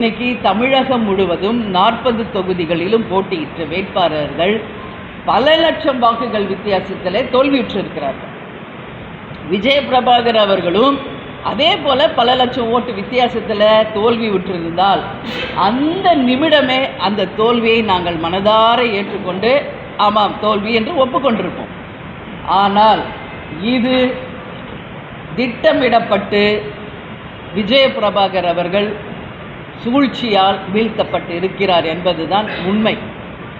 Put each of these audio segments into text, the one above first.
இன்னைக்கு தமிழகம் முழுவதும் நாற்பது தொகுதிகளிலும் போட்டியிட்ட வேட்பாளர்கள் பல லட்சம் வாக்குகள் வித்தியாசத்தில் தோல்வியுற்றிருக்கிறார்கள். விஜய பிரபாகர் அவர்களும் அதே போல பல லட்சம் ஓட்டு வித்தியாசத்தில் தோல்வி விட்டிருந்தால் அந்த நிமிடமே அந்த தோல்வியை நாங்கள் மனதார ஏற்றுக்கொண்டு ஆமாம் தோல்வி என்று ஒப்புக்கொண்டிருப்போம். ஆனால் இது திட்டமிடப்பட்டு விஜய பிரபாகர் அவர்கள் சூழ்ச்சியால் வீழ்த்தப்பட்டு இருக்கிறார் என்பதுதான் உண்மை.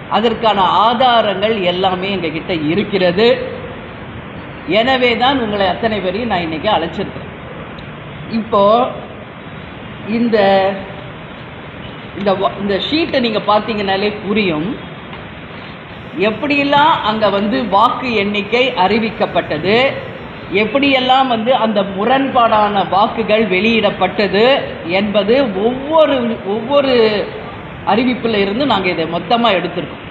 அதற்கான ஆதாரங்கள் எல்லாமே எங்ககிட்ட இருக்கிறது. எனவே தான் உங்களை அத்தனை பேரையும் நான் இன்றைக்கி அழைச்சிருக்கிறேன். இப்போது இந்த இந்த வ- இந்த ஷீட்டை நீங்கள் பார்த்தீங்கனாலே புரியும். எப்படியெல்லாம் அங்கே வந்து வாக்கு எண்ணிக்கை அறிவிக்கப்பட்டது எப்படியெல்லாம் வந்து அந்த முரண்பாடான வாக்குகள் வெளியிடப்பட்டது என்பது ஒவ்வொரு ஒவ்வொரு அறிவிப்பில் இருந்து நாங்கள் இதை மொத்தமாக எடுத்திருக்கோம்.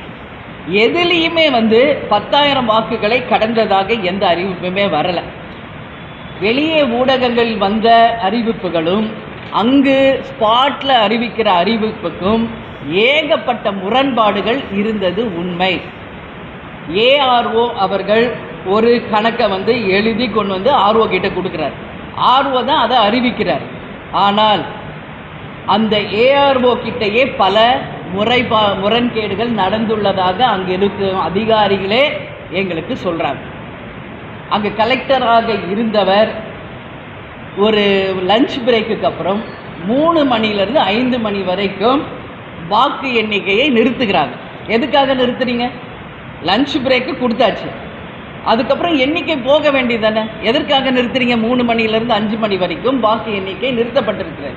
எதுலேயுமே வந்து பத்தாயிரம் வாக்குகளை கடந்ததாக எந்த அறிவிப்புமே வரலை. வெளியே ஊடகங்களில் வந்த அறிவிப்புகளும் அங்கு ஸ்பாட்டில் அறிவிக்கிற அறிவிப்புக்கும் ஏகப்பட்ட முரண்பாடுகள் இருந்தது உண்மை. ஏஆர்ஓ அவர்கள் ஒரு கணக்கை வந்து எழுதி கொண்டு வந்து ஆர்ஓ கிட்ட கொடுக்குறார். ஆர்ஓ தான் அதை அறிவிக்கிறார். ஆனால் அந்த ஏஆர்ஓ கிட்டேயே பல முறைப்பா முரண்கேடுகள் நடந்துள்ளதாக அங்கே இருக்கும் அதிகாரிகளே எங்களுக்கு சொல்கிறாங்க அங்கே கலெக்டராக இருந்தவர் ஒரு லஞ்ச் பிரேக்குக்கு அப்புறம் மூணு மணிலேருந்து ஐந்து மணி வரைக்கும் வாக்கு எண்ணிக்கையை நிறுத்துகிறாங்க. எதுக்காக நிறுத்துறீங்க? லஞ்ச் பிரேக்கு கொடுத்தாச்சு. அதுக்கப்புறம் எண்ணிக்கை போக வேண்டியது தானே எதற்காக நிறுத்துறீங்க? மூணு மணிலேருந்து அஞ்சு மணி வரைக்கும் வாக்கு எண்ணிக்கை நிறுத்தப்பட்டிருக்கிறது.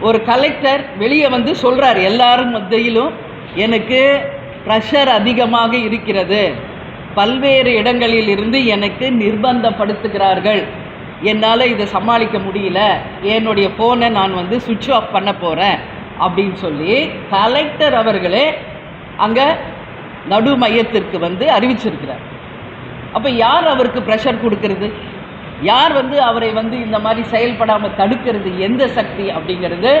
ஒரு கலெக்டர் வெளியே வந்து சொல்கிறார் எல்லாரும் மத்தியிலும் எனக்கு ப்ரெஷர் அதிகமாக இருக்கிறது. பல்வேறு இடங்களில் இருந்து எனக்கு நிர்பந்தப்படுத்துகிறார்கள். என்னால் இதை சமாளிக்க முடியல. என்னுடைய ஃபோனை நான் வந்து சுவிட்ச் ஆஃப் பண்ண போகிறேன் அப்படின்னு சொல்லி கலெக்டர் அவர்களே அங்கே நடு மையத்திற்கு வந்து அறிவிச்சிருக்கிறார். அப்போ யார் அவருக்கு ப்ரெஷர் கொடுக்கறது? யார் வந்து அவரை வந்து இந்த மாதிரி செயல்படாமல் தடுக்கிறது? எந்த சக்தி அப்படிங்கிறது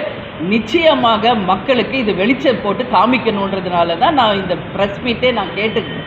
நிச்சயமாக மக்களுக்கு இது வெளிச்சம் போட்டு காமிக்கணுன்றதுனால தான் நான் இந்த ப்ரெஸ் மீட்டே நான் கேட்டுக்கிறேன்